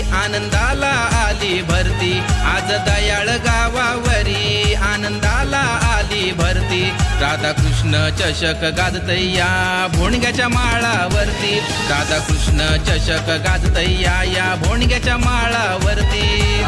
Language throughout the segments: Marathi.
आनंदाला आली भरती. आज दयाळ गावावरी आनंदाला आली भरती. राधाकृष्ण चषक गाजतय्या भोणग्याच्या माळावरती. राधाकृष्ण चषक गाजतय्या या भोणग्याच्या माळावरती.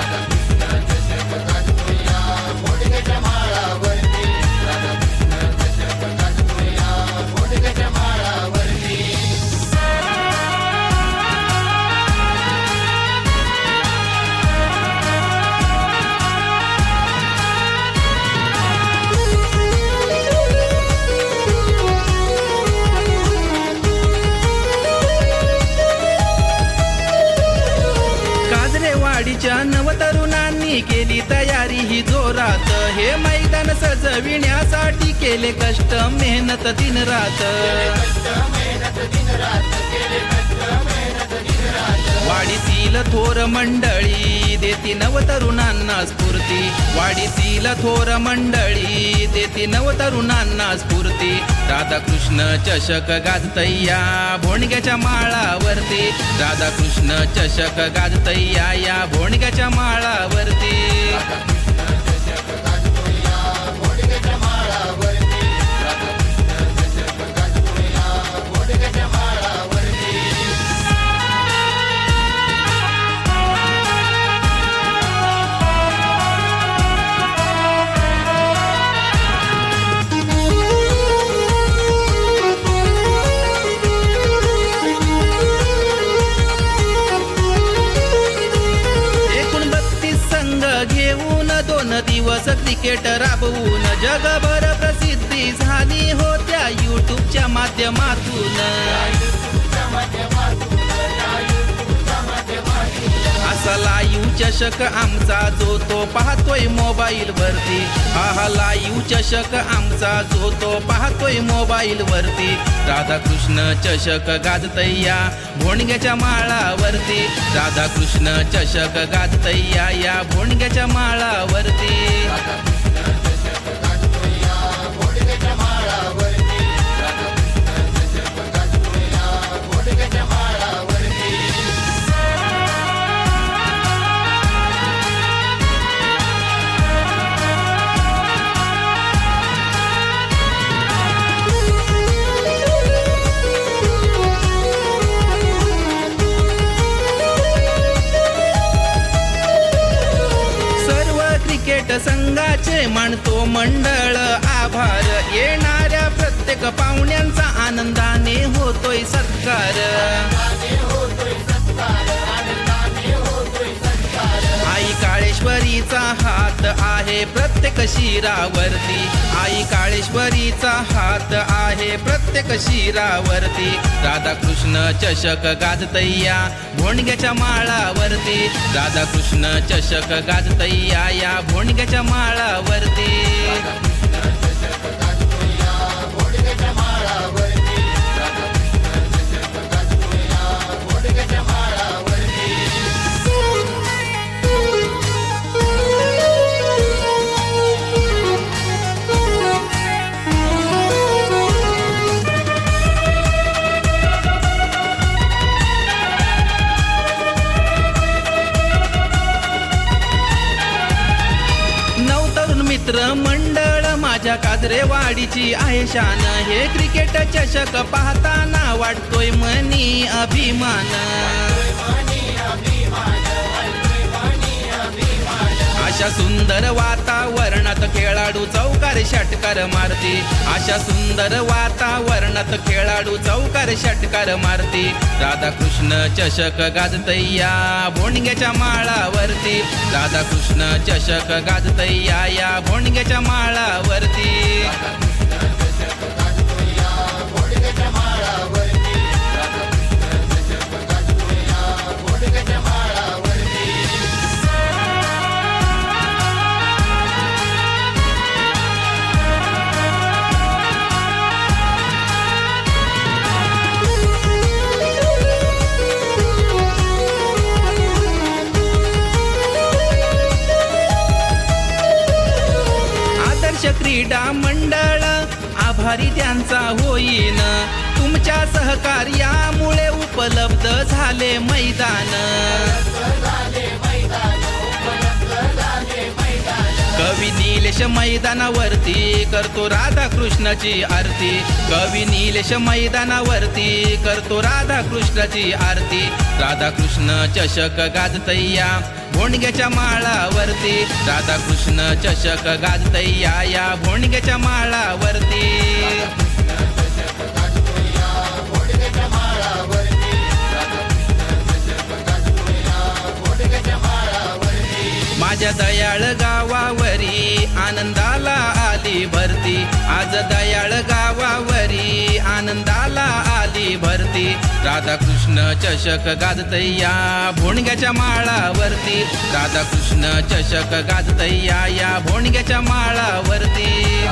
नवतरुणांनी केली तयारी ही जोरात. हे मैदान सजविण्यासाठी केले कष्ट मेहनत दिन रात. थोर मंडळी देती नवतरुणांना स्फूर्ती. वाढीतील थोर मंडळी देती नव तरुणांना स्फूर्ती. राधाकृष्ण चषक गाजतैया भोणग्याच्या माळावरती. राधाकृष्ण चषक गाजतैया या भोणग्याच्या माळावरती. दोन दिवस क्रिकेट राबवून जगभर प्रसिद्धी झाली होत्या युट्यूबच्या माध्यमातून. चषक आमचा जो तो पाहतोय मोबाईल वरती. आहा लाईव चषक आमचा जो तो पाहतोय मोबाईल वरती. राधाकृष्ण चषक गाजतय्या भोणग्याच्या माळावरती. राधाकृष्ण चषक गाजतय्या या भोणग्याच्या माळावरती. मानतो मंडळ आभार. येणाऱ्या प्रत्येक पाहुण्यांचा आनंदाने होतोय सत्कार. आई काळेश्वरीचा हात आहे प्रत्येक शिरावरती. आई काळेश्वरीचा हात आहे प्रत्येक शिरावरती. राधाकृष्ण चषक गाजतैया भोंडग्याच्या माळावरती. राधाकृष्ण चषक गाजतैया या भोंडग्याच्या माळावरती. मंडळ माझ्या काजरेवाडीची आहे शान. हे क्रिकेट चषक पाहताना वाटतोय मनी अभिमान. अशा सुंदर वातावरणात खेळाडू चौकार षटकार मारती. अशा सुंदर वातावरणात खेळाडू चौकार षटकार मारती. राधाकृष्ण चषक गाजतय्या माळावर राधा कृष्ण चषक गाजतय्या या भोंडग्याच्या माळावरती. मंडळ आभारी त्यांचा होईन. तुमच्या सहकार्यामुळे उपलब्ध झाले मैदान. निलेश मैदानावरती करतो राधा कृष्णाची आरती. कवी निलेश मैदानावरती करतो राधा कृष्णाची आरती. राधा कृष्ण चषक गाजतय्या भोंडग्याच्या माळावरती. राधाकृष्ण चषक गाजतय्या या भोंडग्याच्या माळावरती. माझ्या दयाळ गावा आनंदाला आली भरती. आज दयाळ गावावरी आनंदाला आली भरती. राधाकृष्ण चषक गाजतय्या भोणग्याच्या माळावरती. राधाकृष्ण चषक गाजतय्या या भोणग्याच्या माळावरती.